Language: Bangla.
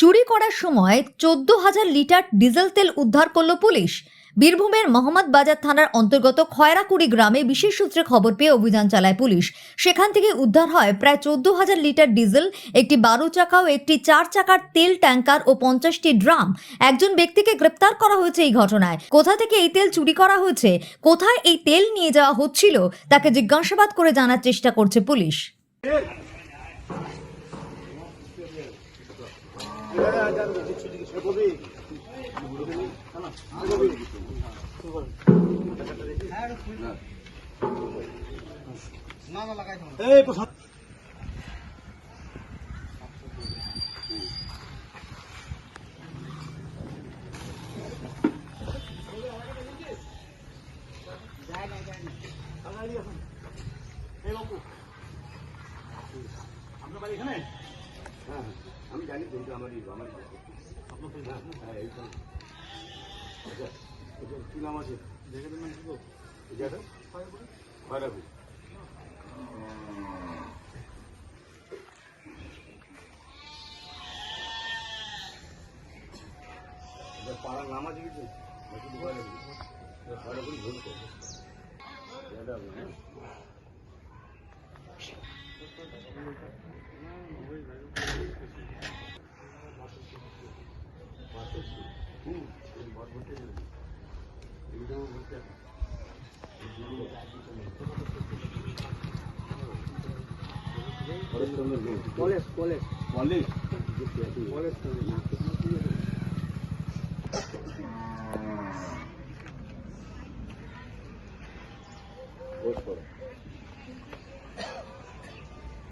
চুরি করার সময় চোদ্দ হাজার লিটার ডিজেল তেল উদ্ধার করল পুলিশ। বীরভূমের মোহাম্মদ বাজার থানার অন্তর্গত খয়রাকুড়ি গ্রামে বিশেষ সূত্রে খবর পেয়ে অভিযান চালায় পুলিশ। সেখান থেকে উদ্ধার হয় প্রায় চোদ্দ হাজার লিটার ডিজেল, একটি বারো চাকা ও একটি চার চাকার তেল ট্যাঙ্কার ও পঞ্চাশটি ড্রাম। একজন ব্যক্তিকে গ্রেপ্তার করা হয়েছে এই ঘটনায়। কোথা থেকে এই তেল চুরি করা হয়েছে? কোথায় এই তেল নিয়ে যাওয়া হচ্ছিল? তাকে জিজ্ঞাসাবাদ করে জানার চেষ্টা করছে পুলিশ। এই প্রশান্ত আপনার বাড়ি এখানে? হ্যাঁ আমি জানি কিন্তু আমারই আমার আপনার তো হ্যাঁ হ্যাঁ আচ্ছা এটা কী নাম আছে? জায়গাটার নাম কি? জায়গাটা এটা পাড়ার নাম আছে কিছু? খয়রাপুর ভুল করবে এটা হবে, College, college. College. College. College.